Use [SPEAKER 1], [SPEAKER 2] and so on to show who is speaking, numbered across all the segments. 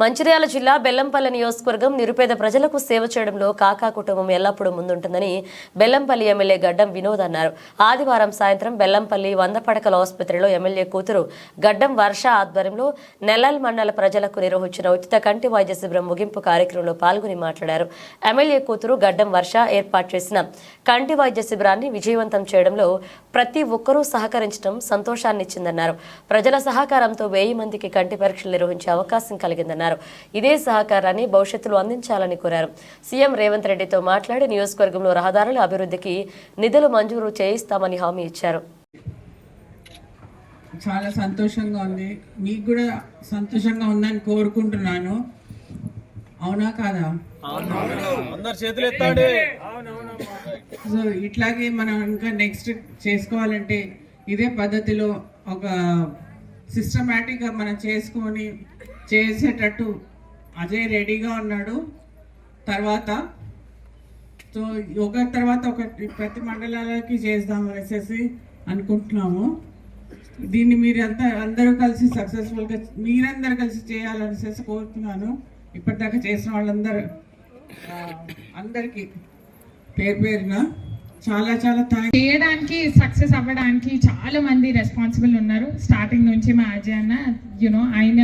[SPEAKER 1] మంచిర్యాల జిల్లా బెల్లంపల్లి నియోజకవర్గం నిరుపేద ప్రజలకు సేవ చేయడంలో కాకా కుటుంబం ఎల్లప్పుడూ ముందుంటుందని బెల్లంపల్లి ఎమ్మెల్యే గడ్డం వినోద్ అన్నారు. ఆదివారం సాయంత్రం బెల్లంపల్లి వంద పడకల ఆసుపత్రిలో ఎమ్మెల్యే కూతురు గడ్డం వర్ష ఆధ్వర్యంలో నెల్లల్ మండల ప్రజలకు నిర్వహించిన ఉచిత కంటి వైద్య శిబిరం ముగింపు కార్యక్రమంలో పాల్గొని మాట్లాడారు. ఎమ్మెల్యే కూతురు గడ్డం వర్ష ఏర్పాటు చేసిన కంటి వైద్య శిబిరాన్ని విజయవంతం చేయడంలో ప్రతి ఒక్కరూ సహకరించడం సంతోషాన్నిచ్చిందన్నారు. ప్రజల సహకారంతో వెయ్యి మందికి కంటి పరీక్షలు నిర్వహించే అవకాశం కలిగిందన్నారు. ఇదే సహకారాన్ని భవిష్యత్తులో అందించాలని కోరారు. సీఎం రేవంత్ రెడ్డితో మాట్లాడి నియోజకవర్గంలో రహదారుల అభివృద్ధికి నిధులు మంజూరు చేయిస్తామని హామీ ఇచ్చారు.
[SPEAKER 2] చాలా సంతోషంగా ఉంది. మీకు కూడా సంతోషంగా ఉందని కోరుకుంటున్నాను. అవునా కాదా?
[SPEAKER 3] అందరు చేతులు ఎత్తండి
[SPEAKER 2] సో ఇట్లాగే మనం ఇంకా నెక్స్ట్ చేసుకోవాలంటే ఇదే పద్ధతిలో ఒక సిస్టమేటిక్గా మనం చేసుకొని చేసేటట్టు అజయ్ రెడీగా ఉన్నాడు. తర్వాత సో ఒక తర్వాత ఒకటి ప్రతి మండలాలకి చేద్దాం అనేసి అనుకుంటున్నాము. దీన్ని మీరు అంతా అందరూ కలిసి సక్సెస్ఫుల్గా మీరందరూ కలిసి చేయాలనేసి కోరుతున్నాను. ఇప్పటిదాకా చేసిన వాళ్ళందరూ అందరికీ పేరు పేరున చాలా చాలా థ్యాంక్
[SPEAKER 4] చేయడానికి సక్సెస్ అవ్వడానికి చాలా మంది రెస్పాన్సిబుల్ ఉన్నారు. స్టార్టింగ్ నుంచి మా అజయ్ అన్న యునో ఆయన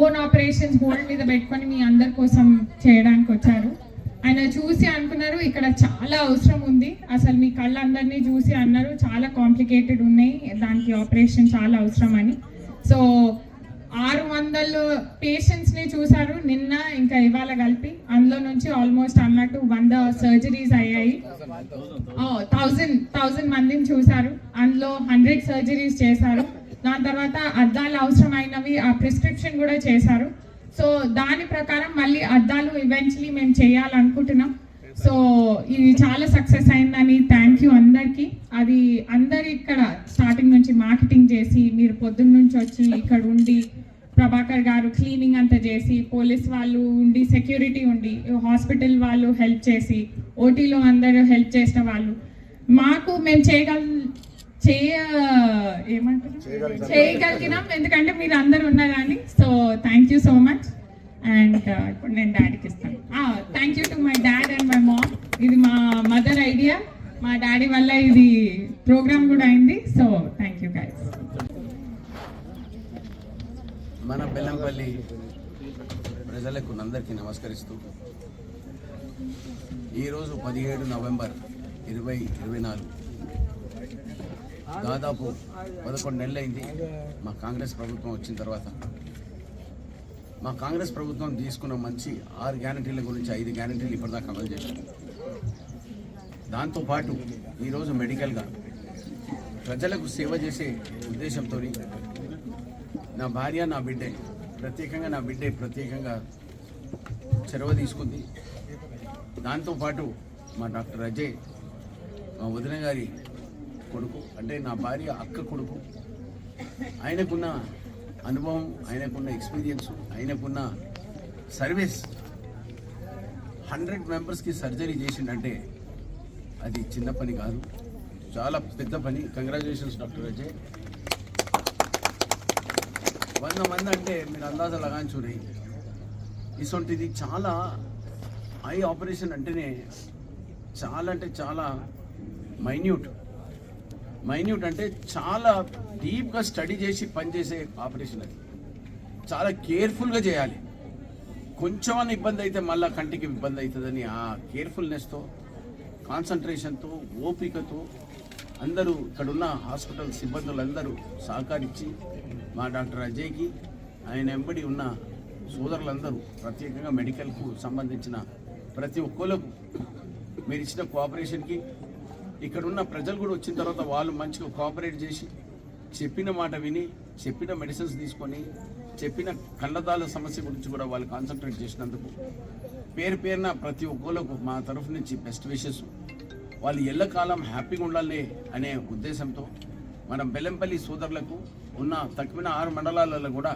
[SPEAKER 4] ఓన్ ఆపరేషన్స్ హోల్డ్ మీద పెట్టుకొని మీ అందరి కోసం చేయడానికి వచ్చారు. ఆయన చూసి అనుకున్నారు ఇక్కడ చాలా అవసరం ఉంది. అసలు మీ కళ్ళందరినీ చూసి అన్నారు చాలా కాంప్లికేటెడ్ ఉన్నాయి. దానికి ఆపరేషన్ చాలా అవసరం అని. సో ఆరు వందలు పేషెంట్స్ని చూశారు. నిన్న ఇంకా ఇవాళ కలిపి అందులో నుంచి ఆల్మోస్ట్ అన్నట్టు వంద సర్జరీస్ అయ్యాయి. థౌజండ్ థౌజండ్ మందిని చూశారు. అందులో హండ్రెడ్ సర్జరీస్ చేశారు. దాని తర్వాత అద్దాలు అవసరమైనవి ఆ ప్రిస్క్రిప్షన్ కూడా చేశారు. సో దాని ప్రకారం మళ్ళీ అద్దాలు ఈవెన్చువలీ మేము చేయాలనుకుంటున్నాం. సో ఇది చాలా సక్సెస్ అయిందని థ్యాంక్ యూ అందరికీ. అది అందరు ఇక్కడ స్టార్టింగ్ నుంచి మార్కెటింగ్ చేసి మీరు పొద్దున్న నుంచి వచ్చి ఇక్కడ ఉండి ప్రభాకర్ గారు క్లీనింగ్ అంతా చేసి పోలీస్ వాళ్ళు ఉండి సెక్యూరిటీ ఉండి హాస్పిటల్ వాళ్ళు హెల్ప్ చేసి ఓటీలో అందరూ హెల్ప్ చేసిన వాళ్ళు. మాకు మేము చేయగల చేయ ఏమంటారు? చేయగలిగినాం ఎందుకంటే మీరు అందరు ఉన్నారని so thank you so much and ఇప్పుడు నేను డాడీకి ఇస్తాను. Thank you to my dad and my mom ఇది మా మదర్ ఐడియా మా డాడీ వల్ల ఇది ప్రోగ్రామ్ కూడా అయింది. సో థ్యాంక్ యూ గైస్
[SPEAKER 5] మన బెల్లంపల్లి ప్రజలకు అందరికీ నమస్కరిస్తూ ఈరోజు పదిహేడు నవంబర్ ఇరవై ఇరవై నాలుగు. దాదాపు పదకొండు నెలలైంది. మా కాంగ్రెస్ ప్రభుత్వం వచ్చిన తర్వాత. మా కాంగ్రెస్ ప్రభుత్వం తీసుకున్న మంచి ఆరు గ్యారంటీల గురించి ఐదు గ్యారంటీలు ఇప్పటిదాకా అమలు చేశాం దాంతోపాటు ఈరోజు మెడికల్గా ప్రజలకు సేవ చేసే ఉద్దేశంతో నా భార్య నా బిడ్డే ప్రత్యేకంగా నా బిడ్డే ప్రత్యేకంగా చొరవ తీసుకుంది. దాంతోపాటు మా డాక్టర్ అజయ్ మా వదిన గారి కొడుకు అంటే నా భార్య అక్క కొడుకు. ఆయనకున్న అనుభవం ఆయనకున్న ఎక్స్పీరియన్స్ ఆయనకున్న సర్వీస్ హండ్రెడ్ మెంబర్స్కి సర్జరీ చేసిండంటే అది చిన్న పని కాదు. చాలా పెద్ద పని. Congratulations doctor Ajay. వంద మంది అంటే మీరు అందాజ లగాంచుని ఇటువంటిది చాలా ఐ ఆపరేషన్ అంటేనే చాలా అంటే చాలా మైన్యూట్ మైన్యూట్ అంటే చాలా డీప్గా స్టడీ చేసి పనిచేసే ఆపరేషన్ అది. చాలా కేర్ఫుల్గా చేయాలి. కొంచెం అని ఇబ్బంది అయితే మళ్ళీ కంటికి ఇబ్బంది అవుతుందని ఆ కేర్ఫుల్నెస్తో కాన్సన్ట్రేషన్తో ఓపికతో అందరూ ఇక్కడున్న హాస్పిటల్ సిబ్బందులందరూ సహకరించి మా డాక్టర్ అజయ్కి ఆయన వెంబడి ఉన్న సోదరులందరూ ప్రత్యేకంగా మెడికల్కు సంబంధించిన ప్రతి ఒక్కరు మీరు ఇచ్చిన కోఆపరేషన్కి ఇక్కడ ఉన్న ప్రజలు కూడా వచ్చిన తర్వాత వాళ్ళు మంచిగా కోఆపరేట్ చేసి చెప్పిన మాట విని చెప్పిన మెడిసిన్స్ తీసుకొని చెప్పిన కళ్ళదాల సమస్య గురించి కూడా వాళ్ళు కాన్సన్ట్రేట్ చేసినందుకు పేరు పేరున ప్రతి ఒక్కరికి మా తరఫు నుంచి బెస్ట్ విషెస్ వాళ్ళు ఎల్లకాలం హ్యాపీగా ఉండాలి అనే ఉద్దేశంతో మనం బెల్లంపల్లి సోదరులకు ఉన్న తక్కువ ఆరు మండలాలలో కూడా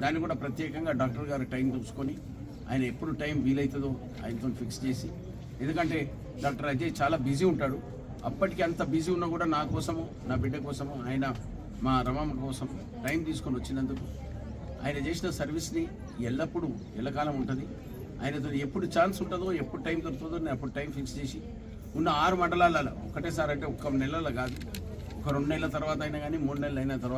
[SPEAKER 5] దాన్ని కూడా ప్రత్యేకంగా డాక్టర్ గారు టైం చూసుకొని ఆయన ఎప్పుడు టైం వీలవుతుందో ఆయనతో ఫిక్స్ చేసి ఎందుకంటే డాక్టర్ అజయ్ చాలా బిజీ ఉంటాడు. అప్పటికి అంత బిజీ ఉన్నా కూడా నా కోసము నా బిడ్డ కోసము ఆయన మా రమమ్మ కోసం టైం తీసుకొని వచ్చినందుకు ఆయన చేసిన సర్వీస్ని ఎల్లప్పుడూ ఎల్లకాలం ఉంటుంది. ఆయనతో ఎప్పుడు ఛాన్స్ ఉంటుందో ఎప్పుడు టైం దొరుకుతుందో నేను అప్పుడు టైం ఫిక్స్ చేసి ఉన్న ఆరు మండలాలలో ఒకటేసారి అంటే ఒక్క నెలలో కాదు ఒక రెండు నెలల తర్వాత అయినా కానీ మూడు నెలలు అయిన తర్వాత